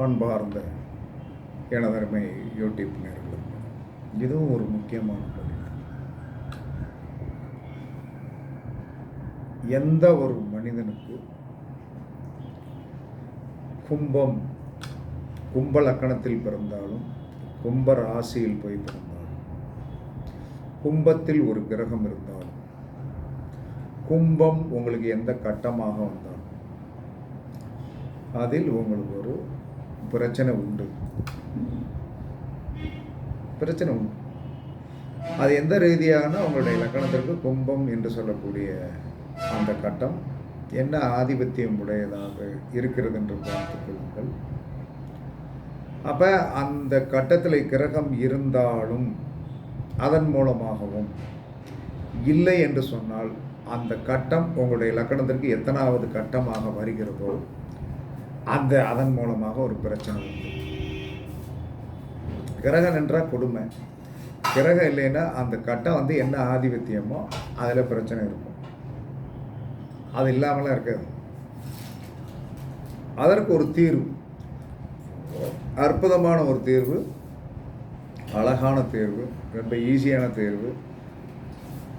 அன்பார்ந்த எனதருமை யூடியூப் நேர்களுக்கு இதுவும் ஒரு முக்கியமான பதிவு. எந்த ஒரு மனிதனுக்கு கும்பம் கும்ப லக்கணத்தில் பிறந்தாலும் கும்ப ராசியில் போய் பிறந்தாலும் கும்பத்தில் ஒரு கிரகம் இருந்தாலும் கும்பம் உங்களுக்கு எந்த கட்டமாக வந்தாலும் அதில் உங்களுக்கு ஒரு பிரச்சனை உண்டு. பிரச்சனை உண்டு. அது எந்த ரீதியான உங்களுடைய லக்கணத்திற்கு கும்பம் என்று சொல்லக்கூடிய அந்த கட்டம் என்ன ஆதிபத்தியம் உடையதாக இருக்கிறது என்று பார்த்து கொள்ளுங்கள். அப்போ அந்த கட்டத்தில் கிரகம் இருந்தாலும் அதன் மூலமாகவும் இல்லை என்று சொன்னால் அந்த கட்டம் உங்களுடைய லக்கணத்திற்கு எத்தனாவது கட்டமாக வருகிறதோ அந்த அதன் மூலமாக ஒரு பிரச்சனை உண்டு. கிரகம் என்றால் கொடுமை. கிரகம் இல்லைன்னா அந்த கட்டம் வந்து என்ன ஆதிபத்தியமோ அதில் பிரச்சனை இருக்கும். அது இல்லாமலாம் இருக்காது. அதற்கு ஒரு தீர்வு. அற்புதமான ஒரு தீர்வு. அழகான தேர்வு. ரொம்ப ஈஸியான தேர்வு.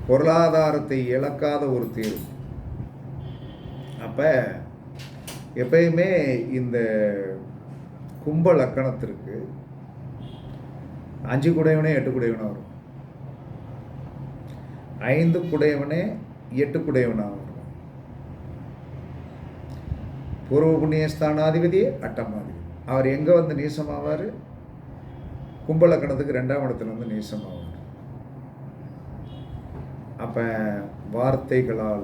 பொருளாதாரத்தை இழக்காத ஒரு தேர்வு. அப்போ எப்பயுமே இந்த கும்ப லக்கணத்திற்கு அஞ்சு குடையவனே எட்டு குடையவனாக வரும். ஐந்து குடையவனே எட்டு குடையவனாக வரும். பூர்வ புண்ணியஸ்தானாதிபதி அட்டமாதிபதி. அவர் எங்கே வந்து நீசமாவார்? கும்பலக்கணத்துக்கு ரெண்டாம் இடத்துல வந்து நீசமாவார். அப்போ வார்த்தைகளால்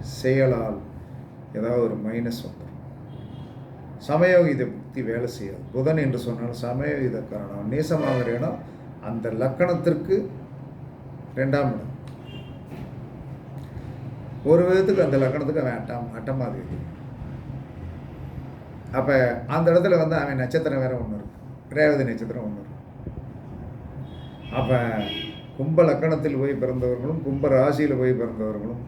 செயலால் ஏதாவது ஒரு மைனஸ் வந்துடும் சமயோகிதை புத்தி வேலை செய்யாது. புதன் என்று சொன்னாலும் சமயோகித காரணம். நீசமாகிற இடம் அந்த லக்கணத்திற்கு ரெண்டாம் இடம். ஒரு விதத்துக்கு அந்த லக்கணத்துக்கு அவன் அட்டம் அட்டமாதிபதி அப்போ அந்த இடத்துல வந்து அவன் நட்சத்திரம் வேறு ஒன்று இருக்கு. ரேவதி நட்சத்திரம் ஒன்று இருக்கு. அப்போ கும்ப லக்கணத்தில் போய் பிறந்தவர்களும் கும்ப ராசியில் போய் பிறந்தவர்களும்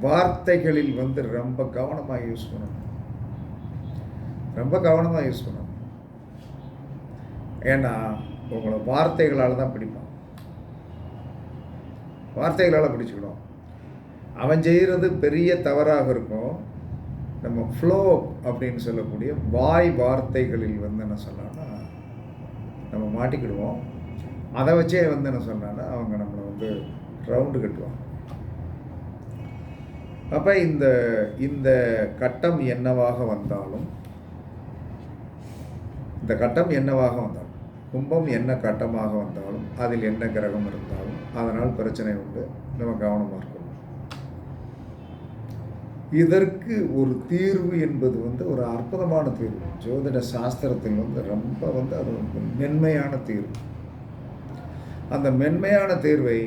வார்த்தைகளில் வந்து ரொம்ப கவனமாக யூஸ் பண்ணணும். ரொம்ப கவனமாக யூஸ் பண்ணணும். ஏன்னா உங்களை வார்த்தைகளால் தான் பிடிப்பான். வார்த்தைகளால் பிடிச்சிக்கணும். அவன் செய்கிறது பெரிய தவறாக இருக்கும். நம்ம ஃப்ளோ அப்படின்னு சொல்லக்கூடிய வாய் வார்த்தைகளில் வந்து என்ன சொல்லலாம்னா நம்ம மாட்டிக்கிடுவோம். அதை வச்சே வந்து என்ன சொன்னான்னா அவங்க நம்மளை வந்து ரவுண்டு கட்டுவாங்க. அப்போ இந்த இந்த கட்டம் என்னவாக வந்தாலும் இந்த கட்டம் என்னவாக வந்தாலும் கும்பம் என்ன கட்டமாக வந்தாலும் அதில் என்ன கிரகம் இருந்தாலும் அதனால் பிரச்சனை உண்டு. நம்ம கவனமாக இருக்கணும். இதற்கு ஒரு தீர்வு என்பது வந்து ஒரு அற்புதமான தீர்வு. ஜோதிட சாஸ்திரத்தில் வந்து ரொம்ப வந்து அது ரொம்ப மென்மையான தீர்வு. அந்த மென்மையான தீர்வை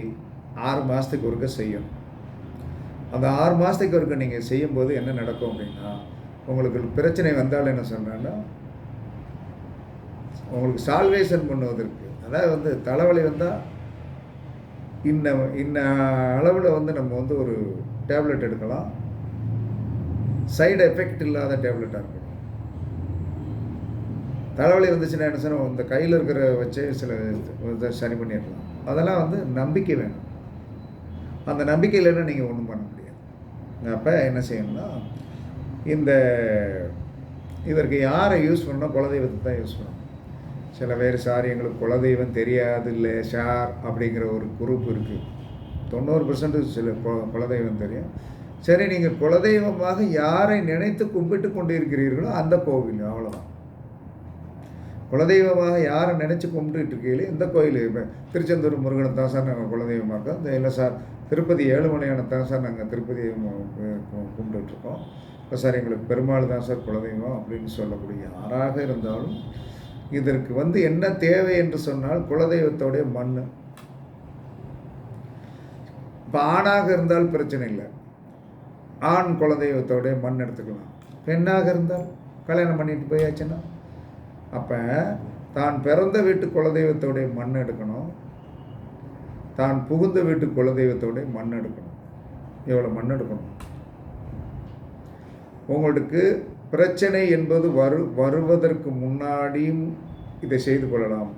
ஆறு மாதத்துக்கு ஒருக்க செய்யணும். அந்த ஆறு மாதத்துக்கு வரைக்கும் நீங்கள் செய்யும்போது என்ன நடக்கும் அப்படின்னா உங்களுக்கு பிரச்சனை வந்தால் என்ன சொன்னேன்னா உங்களுக்கு சால்வேஷன் பண்ணுவதற்கு அதாவது வந்து தலைவலி வந்தால் இன்ன இன்ன அளவில் வந்து நம்ம வந்து ஒரு டேப்லெட் எடுக்கலாம். சைடு எஃபெக்ட் இல்லாத டேப்லெட்டாக இருக்கும். தலைவலி வந்துச்சுன்னா என்ன சொன்னால் இந்த கையில் இருக்கிற வச்சே சில இதை சரி பண்ணிடலாம். அதெல்லாம் வந்து நம்பிக்கை வேணும். அந்த நம்பிக்கை இல்லைன்னா நீங்கள் ஒன்றும் பண்ண முடியும் அப்போ என்ன செய்யணும்னா இந்த இதற்கு யாரை யூஸ் பண்ணணும் குலதெய்வத்தை தான் யூஸ் பண்ணணும். சில பேர் சார் எங்களுக்கு குலதெய்வம் தெரியாது இல்லை ஷார் அப்படிங்கிற ஒரு குரூப் இருக்குது தொண்ணூறு பர்சன்ட் சில குலதெய்வம் தெரியும். சரி நீங்கள் குலதெய்வமாக யாரை நினைத்து கும்பிட்டு கொண்டு இருக்கிறீர்களோ அந்த கோவில் அவ்வளோதான் குலதெய்வமாக யாரை நினச்சி கும்பிட்டு இருக்கையில இந்த கோயில் இப்போ திருச்செந்தூர் முருகனை தான் சார் நாங்கள் குலதெய்வமாக இந்த இல்லை சார் திருப்பதி ஏழுமலையான தான் சார் நாங்கள் திருப்பதி கும்பிட்டுட்ருக்கோம். இப்போ சார் எங்களுக்கு பெருமாள் தான் சார் குலதெய்வம் அப்படின்னு சொல்லக்கூடிய யாராக இருந்தாலும் இதற்கு வந்து என்ன தேவை என்று சொன்னால் குலதெய்வத்தோடைய மண் இப்போ ஆணாக இருந்தால் பிரச்சனை இல்லை. ஆண் குலதெய்வத்தோடைய மண் எடுத்துக்கலாம். பெண்ணாக இருந்தால் கல்யாணம் பண்ணிட்டு போயாச்சுன்னா. அப்போ தான் பிறந்த வீட்டு குலதெய்வத்தோடைய மண் எடுக்கணும். தான் புகுந்த வீட்டு குலதெய்வத்தோடய மண் எடுக்கணும் எவ்வளோ மண் எடுக்கணும் உங்களுக்கு பிரச்சனை என்பது வரு வருவதற்கு முன்னாடியும் இதை செய்து கொள்ளலாம்.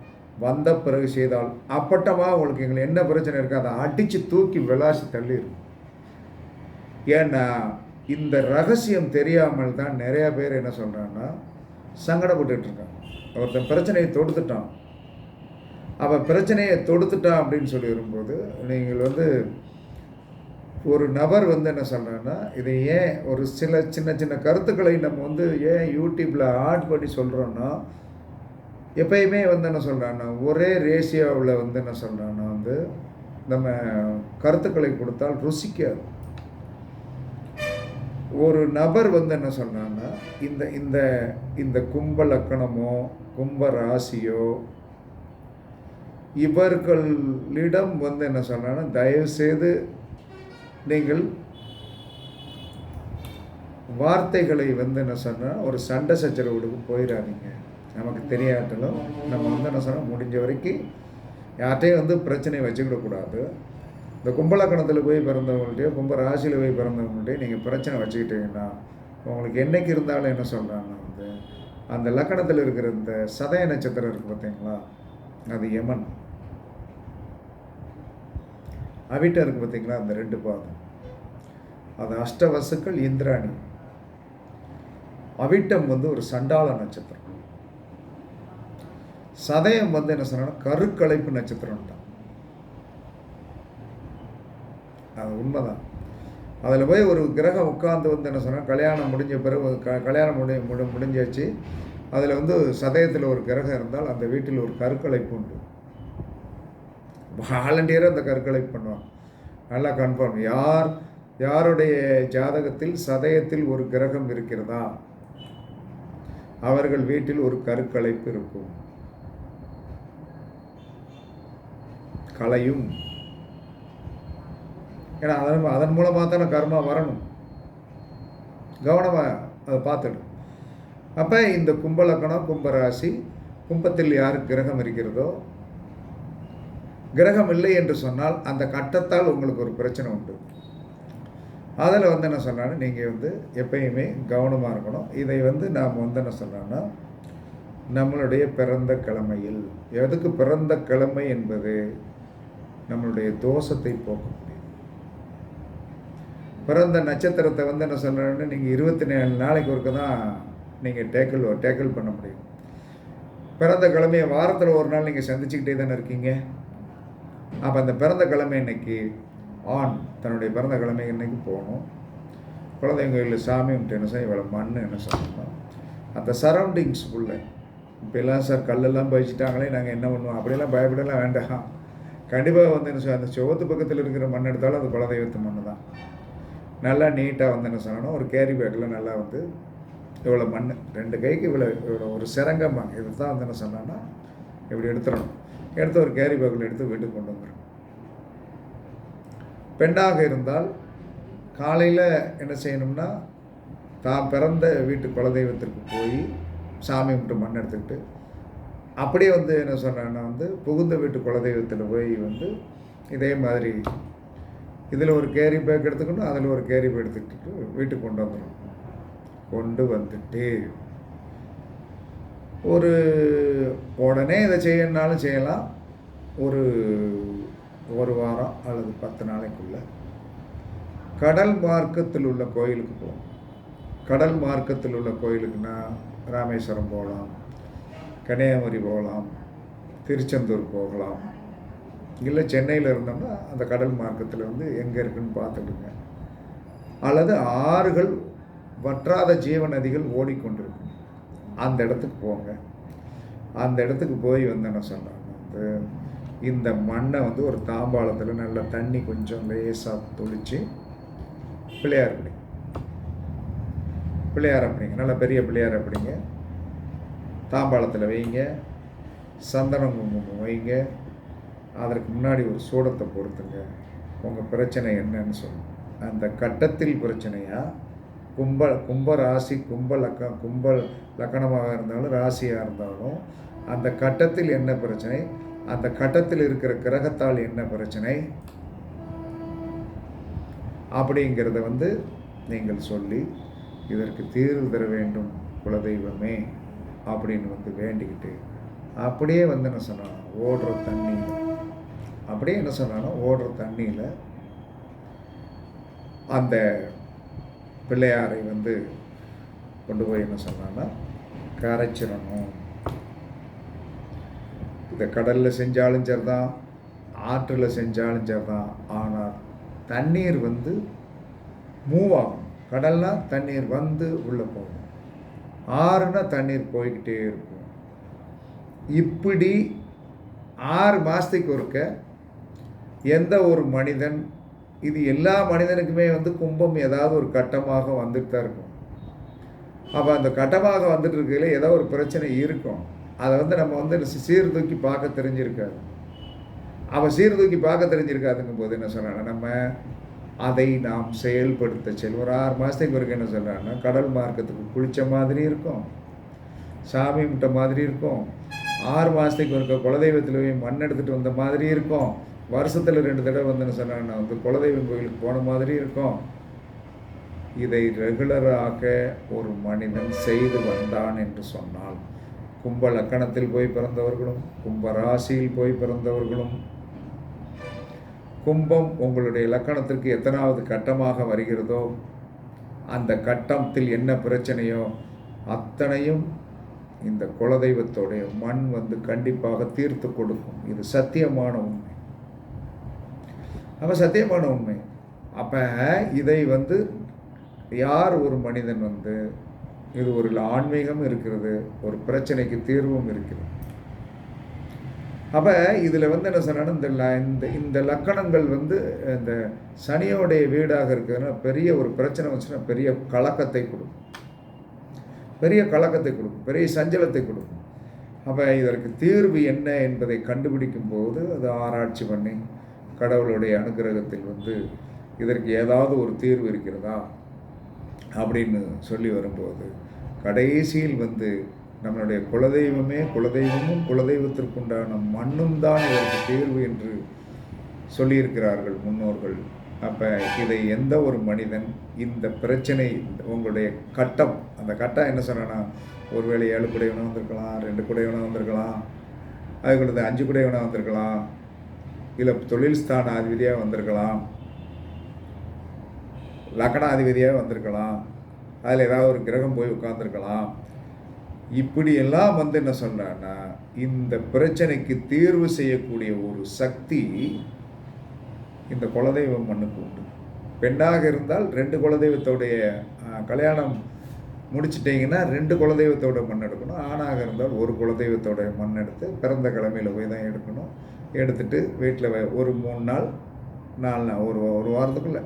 வந்த பிறகு செய்தால் அப்பட்டமாக உங்களுக்கு எங்களுக்கு என்ன பிரச்சனை இருக்கோ அதை அடித்து தூக்கி விளாசி தள்ளிடும் ஏன்னா இந்த ரகசியம் தெரியாமல் தான் நிறையா பேர் என்ன சொல்கிறாங்கன்னா சங்கடப்பட்டுட்டு இருக்காங்க. ஒருத்தன் பிரச்சனையை தொடுத்துட்டான். அவன் பிரச்சனையை தொடுத்துட்டான் அப்படின்னு சொல்லி வரும்போது நீங்கள் வந்து ஒரு நபர் வந்து என்ன சொல்கிறேன்னா இதை ஏன் ஒரு சில சின்ன சின்ன கருத்துக்களை நம்ம வந்து ஏன் யூடியூப்பில் ஆட் பண்ணி சொல்கிறோன்னா எப்பயுமே வந்து என்ன சொல்கிறான்னா ஒரே ரேஷியோவில் வந்து என்ன சொல்கிறான்னா வந்து நம்ம கருத்துக்களை கொடுத்தால் ருசிக்காது. ஒரு நபர் வந்து என்ன சொன்னான்னா இந்த இந்த இந்த கும்ப லக்கணமோ கும்ப ராசியோ இவர்களிடம் வந்து என்ன சொன்னான்னா தயவுசெய்து நீங்கள் வார்த்தைகளை வந்து என்ன சொன்னால் ஒரு சண்டை சச்சரவுக்கு போயிடாதீங்க நமக்கு தெரியாட்டலும் நம்ம வந்து என்ன சொன்னால் முடிஞ்ச வரைக்கும் யார்கிட்டையும் வந்து பிரச்சனையை வச்சுக்கிடக்கூடாது இந்த கும்பலக்கணத்தில் போய் பிறந்தவங்கள்ட்டையோ கும்ப ராசியில் போய் பிறந்தவங்கள்ட்டையோ நீங்கள் பிரச்சனை வச்சுக்கிட்டீங்கன்னா உங்களுக்கு என்னைக்கு இருந்தாலும் என்ன சொல்கிறாங்கன்னா வந்து அந்த லக்கணத்தில் இருக்கிற இந்த சதய நட்சத்திரம் இருக்குது பார்த்தீங்களா அது யமன். அவிட்டம் இருக்கு பார்த்தீங்களா அந்த ரெண்டு பாதம். அது அஷ்டவசுக்கள் இந்திராணி. அவிட்டம் வந்து ஒரு சண்டாள நட்சத்திரம். சதயம் வந்து என்ன சொன்னா கருக்கலைப்பு நட்சத்திரம் தான். அது உண்மைதான். அதில் போய் ஒரு கிரகம் உட்கார்ந்து வந்து என்ன சொன்னால் கல்யாணம் முடிஞ்ச பிறகு க கல்யாணம் முடி முடி முடிஞ்சாச்சு. அதில் வந்து சதயத்தில் ஒரு கிரகம் இருந்தால் அந்த வீட்டில் ஒரு கருக்கலைப்பு உண்டு வாலண்டியராக அந்த கருக்கலைப்பு பண்ணுவான் நல்லா கன்ஃபார்ம் யார் யாருடைய ஜாதகத்தில் சதயத்தில் ஒரு கிரகம் இருக்கிறதா? அவர்கள் வீட்டில் ஒரு கருக்கலைப்பு இருக்கும். கலையும் ஏன்னா அதன் அதன் மூலமாக தானே கர்மா வரணும். கவனமாக அதை பார்த்துடும் அப்போ இந்த கும்பலக்கணம் கும்பராசி கும்பத்தில் யார் கிரகம் இருக்கிறதோ கிரகம் இல்லை என்று சொன்னால் அந்த கட்டத்தால் உங்களுக்கு ஒரு பிரச்சனை உண்டு. அதில் வந்து என்ன சொன்னாலும் நீங்கள் வந்து எப்பயுமே கவனமாக இருக்கணும். இதை வந்து நாம் வந்து என்ன சொன்னோன்னா நம்மளுடைய பிறந்த கிழமையில். எதுக்கு பிறந்த கிழமை என்பது? நம்மளுடைய தோஷத்தை போக்க முடியும் பிறந்த நட்சத்திரத்தை வந்து என்ன சொல்கிறேன்னு நீங்கள் இருபத்தி நாலு நாளைக்கு ஒருக்க தான் நீங்கள் டேக்கிள் டேக்கிள் பண்ண முடியும். பிறந்த கிழமையை வாரத்தில் ஒரு நாள் நீங்கள் சந்திச்சுக்கிட்டே தானே இருக்கீங்க? அப்போ அந்த பிறந்த கிழமை இன்னைக்கு ஆண் தன்னுடைய பிறந்த கிழமை இன்னைக்கு போகணும். குலதெய்வம் கோயிலில் சாமி கும்பிட்டு என்ன இவ்வளோ மண் என்ன சொல்லணும் அந்த சரௌண்டிங்ஸ் உள்ள இப்போல்லாம் சார் கல்லெல்லாம் பயிச்சிட்டாங்களே நாங்கள் என்ன பண்ணுவோம்? அப்படியெல்லாம் பயப்படலாம் வேண்டாம். கண்டிப்பாக வந்து என்ன சொல்ல அந்த சுவத்து பக்கத்தில் இருக்கிற மண் எடுத்தாலும் அது குலதெய்வத்து மண் தான் நல்லா நீட்டாக வந்து என்ன சொல்லணும்? ஒரு கேரி பேக்கில் நல்லா வந்து இவ்வளோ மண் ரெண்டு கைக்கு இவ்வளோ இவ்வளோ ஒரு சிரங்கம்பாங்க. இதை தான் வந்து என்ன சொன்னோன்னா இப்படி எடுத்துடணும். எடுத்து ஒரு கேரி பேக்கில் எடுத்து வீட்டுக்கு கொண்டு வந்துடும் பெண்ணாக இருந்தால் காலையில் என்ன செய்யணும்னா தான் பிறந்த வீட்டு குலதெய்வத்திற்கு போய் சாமி கும்பிட்டு மண் எடுத்துக்கிட்டு அப்படியே வந்து என்ன சொன்னேன்னா வந்து புகுந்த வீட்டு குலதெய்வத்தில் போய் வந்து இதே மாதிரி இதில் ஒரு கேரி பேக் எடுத்துக்கணும் அதில் ஒரு கேரி பேக் எடுத்துக்கிட்டு வீட்டுக்கு கொண்டு வந்துடும் கொண்டு வந்துட்டு ஒரு உடனே இதை செய்யணுனாலும் செய்யலாம். ஒரு ஒரு வாரம் அல்லது பத்து நாளைக்குள்ள. கடல் மார்க்கத்தில் உள்ள கோயிலுக்கு போகணும் கடல் மார்க்கத்தில் உள்ள கோயிலுக்குன்னா ராமேஸ்வரம் போகலாம் கன்னியாகுமரி போகலாம் திருச்செந்தூர் போகலாம். இல்லை சென்னையில் இருந்தோம்னா அந்த கடல் மார்க்கத்தில் வந்து எங்கே இருக்குன்னு பார்த்துடுங்க அல்லது ஆறுகள் வற்றாத ஜீவ நதிகள் ஓடிக்கொண்டிருக்கும். அந்த இடத்துக்கு போங்க. அந்த இடத்துக்கு போய் வந்து என்ன சொல்கிறாங்க வந்து இந்த மண்ணை வந்து ஒரு தாம்பாளத்தில் நல்லா தண்ணி கொஞ்சம் லேசாக தொளித்து பிள்ளையார் பிடிங்க பிள்ளையார் அப்படிங்க நல்ல பெரிய பிள்ளையார் அப்படிங்க தாம்பாளத்தில் வைங்க. சந்தனம் குங்குமம் வைங்க. அதற்கு முன்னாடி ஒரு சூடத்தை பொறுத்துங்க. உங்கள் பிரச்சனை என்னன்னு சொல்லுங்கள் அந்த கட்டத்தில் பிரச்சனையாக கும்ப கும்ப ராசி கும்ப லக்க கும்ப லக்கணமாக இருந்தாலும் ராசியாக இருந்தாலும் அந்த கட்டத்தில் என்ன பிரச்சனை? அந்த கட்டத்தில் இருக்கிற கிரகத்தால் என்ன பிரச்சனை? அப்படிங்கிறத வந்து நீங்கள் சொல்லி இதற்கு தீர்வு தர வேண்டும் குலதெய்வமே அப்படின்னு வந்து வேண்டிக்கிட்டு அப்படியே வந்து என்ன சொன்னான் ஓடுற தண்ணி அப்படியே என்ன சொன்னாலும் ஓடுற தண்ணியில் அந்த பிள்ளையாரை வந்து கொண்டு போய் என்ன சொன்னான்னா கரைச்சிடணும். இதை கடலில் செஞ்சாலும் சரிதான் ஆற்றில் செஞ்சாலும் சரிதான். ஆனால் தண்ணீர் வந்து மூவ் ஆகும். கடல்னா தண்ணீர் வந்து உள்ளே போகும். ஆறுனா தண்ணீர் போய்கிட்டே இருக்கும். இப்படி ஆறு மாதத்துக்கு ஒருக்க எந்த ஒரு மனிதன் இது எல்லா மனிதனுக்குமே வந்து கும்பம் ஏதாவது ஒரு கட்டமாக வந்துட்டு தான் இருக்கும். அப்போ அந்த கட்டமாக வந்துட்டு இருக்கையில் ஏதோ ஒரு பிரச்சனை இருக்கும். அதை வந்து நம்ம வந்து சீர்தூக்கி பார்க்க தெரிஞ்சிருக்காது. அவள் சீர்தூக்கி பார்க்க தெரிஞ்சிருக்காதுங்கும் போது என்ன சொல்கிறாங்க நம்ம அதை நாம் செயல்படுத்த செல்வோம் ஒரு ஆறு மாதத்துக்கு பிறகு என்ன சொல்கிறாங்கன்னா கடல் மார்க்கத்துக்கு குளித்த மாதிரி இருக்கும். சாமி முட்டை மாதிரி இருக்கும். ஆறு மாதத்துக்கு இருக்க குலதெய்வத்தில் போய் மண் எடுத்துகிட்டு வந்த மாதிரி இருக்கும். வருஷத்தில் ரெண்டு தடவை வந்து சொன்னேன் நான் வந்து குலதெய்வம் கோயிலுக்கு போன மாதிரி இருக்கும். இதை ரெகுலராக ஒரு மனிதன் செய்து வந்தான் என்று சொன்னால் கும்ப லக்கணத்தில் போய் பிறந்தவர்களும் கும்ப ராசியில் போய் பிறந்தவர்களும் கும்பம் உங்களுடைய லக்கணத்திற்கு எத்தனாவது கட்டமாக வருகிறதோ அந்த கட்டத்தில் என்ன பிரச்சனையோ அத்தனையும் இந்த குலதெய்வத்தோடைய மண் வந்து கண்டிப்பாக தீர்த்து கொடுக்கும். இது சத்தியமான உண்மை. அப்போ சத்தியமான உண்மை. அப்போ இதை வந்து யார் ஒரு மனிதன் வந்து இது ஒரு ஆன்மீகம் இருக்கிறது ஒரு பிரச்சனைக்கு தீர்வும் இருக்கிறது. அப்போ இதில் வந்து என்ன சொன்னா இந்த ல இந்த இந்த லக்கணங்கள் வந்து இந்த சனியோடைய வீடாக இருக்குதுன்னா பெரிய ஒரு பிரச்சனை வச்சுன்னா பெரிய கலக்கத்தை கொடுக்கும். பெரிய கலக்கத்தை கொடுக்கும் பெரிய சஞ்சலத்தை கொடுக்கும். அப்போ இதற்கு தீர்வு என்ன என்பதை கண்டுபிடிக்கும் போது அது ஆராய்ச்சி பண்ணி கடவுளுடைய அனுகிரகத்தில் வந்து இதற்கு ஏதாவது ஒரு தீர்வு இருக்கிறதா அப்படின்னு சொல்லி வரும்போது கடைசியில் வந்து நம்மளுடைய குலதெய்வமே குலதெய்வமும் குலதெய்வத்திற்குண்டான மண்ணும் தான் இதற்கு தீர்வு என்று சொல்லியிருக்கிறார்கள் முன்னோர்கள். அப்போ இதை எந்த ஒரு மனிதன் இந்த பிரச்சனை உங்களுடைய கட்டம் அந்த கட்டம் என்ன சொன்னா ஒருவேளை ஏழு குடையவனாக வந்திருக்கலாம் ரெண்டு குடையவனாக வந்திருக்கலாம் அதுக்குள்ளது அஞ்சு குடையவனாக வந்திருக்கலாம் இல்லை தொழில் ஸ்தான அதிபதியாக வந்திருக்கலாம். லக்கணாதிபதியாக வந்திருக்கலாம். அதில் ஏதாவது ஒரு கிரகம் போய் உட்காந்துருக்கலாம் இப்படியெல்லாம் வந்து என்ன சொல்கிறான்னா இந்த பிரச்சனைக்கு தீர்வு செய்யக்கூடிய ஒரு சக்தி இந்த குலதெய்வம் மண்ணுக்கு உண்டு. பெண்ணாக இருந்தால் ரெண்டு குலதெய்வத்தோடைய கல்யாணம் முடிச்சிட்டிங்கன்னா ரெண்டு குலதெய்வத்தோட மண் எடுக்கணும். ஆணாக இருந்தால் ஒரு குலதெய்வத்தோட மண் எடுத்து பிறந்த கிழமையில் போய் தான் எடுக்கணும். எடுத்துட்டு வீட்டில் ஒரு மூணு நாள் நாலு நாள் ஒரு ஒரு வாரத்துக்குள்ளே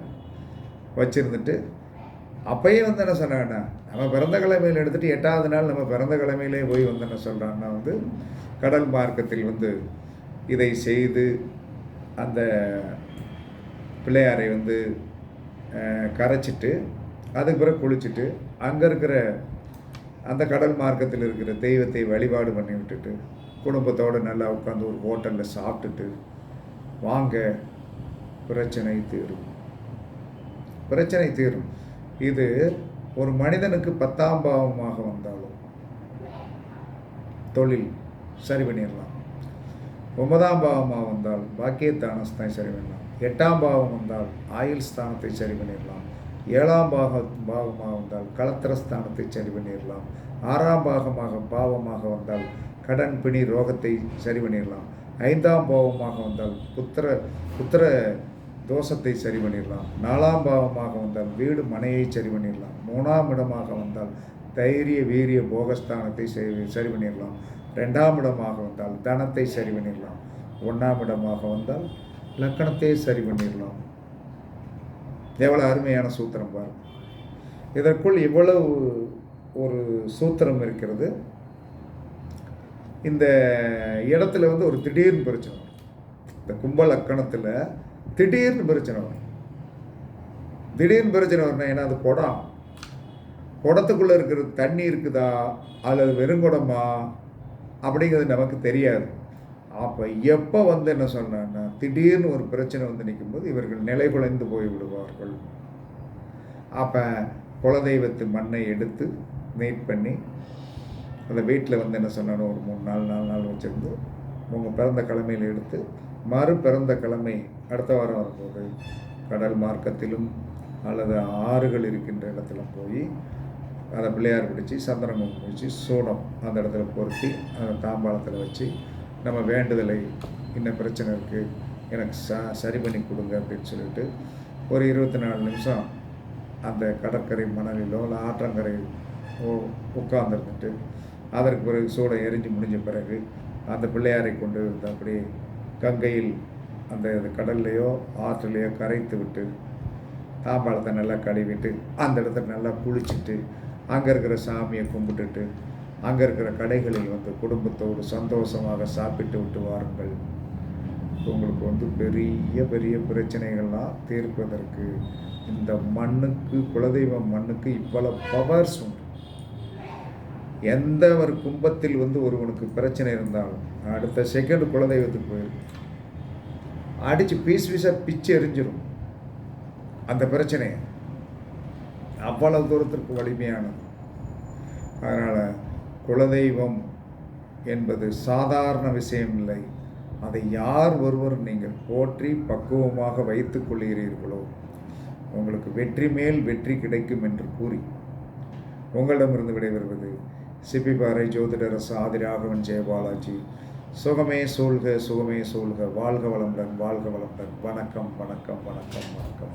வச்சுருந்துட்டு அப்பயே வந்து என்ன சொன்னாங்கன்னா நம்ம பிறந்த கிழமையில் எடுத்துகிட்டு எட்டாவது நாள் நம்ம பிறந்த கிழமையிலே போய் வந்து என்ன சொல்கிறாங்கன்னா வந்து கடல் மார்க்கத்தில் வந்து இதை செய்து அந்த பிள்ளையாரை வந்து கரைச்சிட்டு அதுக்கு பிறகு குளிச்சுட்டு அங்கே இருக்கிற அந்த கடல் மார்க்கத்தில் இருக்கிற தெய்வத்தை வழிபாடு பண்ணி விட்டுட்டு குடும்பத்தோடு நல்லா உட்காந்து ஒரு ஹோட்டலில் சாப்பிட்டுட்டு வாங்க பிரச்சனை தீரும். பிரச்சனை தீரும். இது ஒரு மனிதனுக்கு பத்தாம் பாவமாக வந்தாலும் தொழில் சரி பண்ணிடலாம். ஒன்பதாம் பாவமாக வந்தால் பாக்கியத்தானஸ்தை சரி பண்ணலாம். எட்டாம் பாவம் வந்தால் ஆயுள் ஸ்தானத்தை சரி பண்ணிடலாம். ஏழாம் பாக பாகமாக வந்தால் களத்திரஸ்தானத்தை சரி பண்ணிடலாம் ஆறாம் பாகமாக பாவமாக வந்தால் கடன் பிணி ரோகத்தை சரி பண்ணிடலாம் ஐந்தாம் பாவமாக வந்தால் புத்திர புத்திர தோஷத்தை சரி பண்ணிடலாம் நாலாம் பாவமாக வந்தால் வீடு மனையை சரி பண்ணிடலாம் மூணாம் இடமாக வந்தால் தைரிய வீரிய போகஸ்தானத்தை சரி சரி பண்ணிடலாம் ரெண்டாம் இடமாக வந்தால் தனத்தை சரி பண்ணிடலாம் ஒன்றாம் இடமாக வந்தால் லக்கணத்தையே சரி பண்ணிடலாம் எவ்வளோ அருமையான சூத்திரம் பாரு. இதற்குள் இவ்வளவு ஒரு சூத்திரம் இருக்கிறது. இந்த இடத்துல வந்து ஒரு திடீர்னு பிரச்சனை இந்த கும்பல் அக்கணத்தில் திடீர்னு பிரச்சனை வரும். திடீர்னு பிரச்சனை வரணும் ஏன்னா அது குடம். குடத்துக்குள்ளே இருக்கிற தண்ணி இருக்குதா? அல்லது வெறுங்குடமா? அப்படிங்கிறது நமக்கு தெரியாது. அப்போ எப்போ வந்து என்ன சொன்னான்னா திடீர்னு ஒரு பிரச்சனை வந்து நிற்கும்போது இவர்கள் நிலை குலைந்து போய் விடுவார்கள். அப்போ குலதெய்வத்து மண்ணை எடுத்து நீட் பண்ணி அந்த வீட்டில் வந்து என்ன சொன்னாலும் ஒரு மூணு நாள் நாலு நாள் வச்சுருந்து உங்கள் பிறந்த கிழமையில் எடுத்து மறு பிறந்த கிழமை அடுத்த வாரம் வரும்போது கடல் மார்க்கத்திலும் அல்லது ஆறுகள் இருக்கின்ற இடத்துல போய் அதை பிள்ளையார் பிடிச்சி சந்திரமும் பிடிச்சி சூடம் அந்த இடத்துல பொருத்தி அந்த தாம்பாளத்தில் வச்சு நம்ம வேண்டுதலை என்ன பிரச்சனை இருக்குது எனக்கு ச சரி பண்ணி கொடுங்க அப்படின்னு சொல்லிட்டு ஒரு இருபத்தி நாலு நிமிஷம் அந்த கடற்கரை மணலிலோ இல்லை ஆற்றங்கரை உட்காந்துருந்துட்டு அதற்கு பிறகு சூடம் எரிஞ்சு முடிஞ்ச பிறகு அந்த பிள்ளையாரை கொண்டு வந்து அப்படியே கங்கையில் அந்த கடல்லையோ ஆற்றுலையோ கரைத்து விட்டு தாம்பாளத்தை நல்லா கழுவிட்டு அந்த இடத்துல நல்லா குளிச்சுட்டு அங்கே இருக்கிற சாமியை கும்பிட்டுட்டு அங்கே இருக்கிற கடைகளில் வந்து குடும்பத்தோடு சந்தோஷமாக சாப்பிட்டு விட்டு வாருங்கள். உங்களுக்கு வந்து பெரிய பெரிய பிரச்சனைகள்லாம் தீர்ப்பதற்கு இந்த மண்ணுக்கு குலதெய்வம் மண்ணுக்கு இவ்வளோ பவர்ஸ் உண்டு. எந்த ஒரு கும்பத்தில் வந்து ஒருவனுக்கு பிரச்சனை இருந்தாலும் அடுத்த செகண்ட் குலதெய்வத்துக்கு போயிடும் அடித்து பீஸ் பீஸாக பிச்சு எரிஞ்சிடும் அந்த பிரச்சனையை அவ்வளவு தூரத்திற்கு வலிமையானது. அதனால் குலதெய்வம் என்பது சாதாரண விஷயம் இல்லை அதை யார் ஒருவர் நீங்கள் போற்றி பக்குவமாக வைத்துக் கொள்கிறீர்களோ உங்களுக்கு வெற்றி மேல் வெற்றி கிடைக்கும் என்று கூறி உங்களிடமிருந்து விடைபெறுவது சிப்பிபாறை ஜோதிடரசு ஆதிராகவன் ஜெயபாலாஜி சுகமே சூழ்க சுகமே சூழ்க. வாழ்க வளமுடன் வாழ்க வளமுடன். வணக்கம் வணக்கம் வணக்கம் வணக்கம்.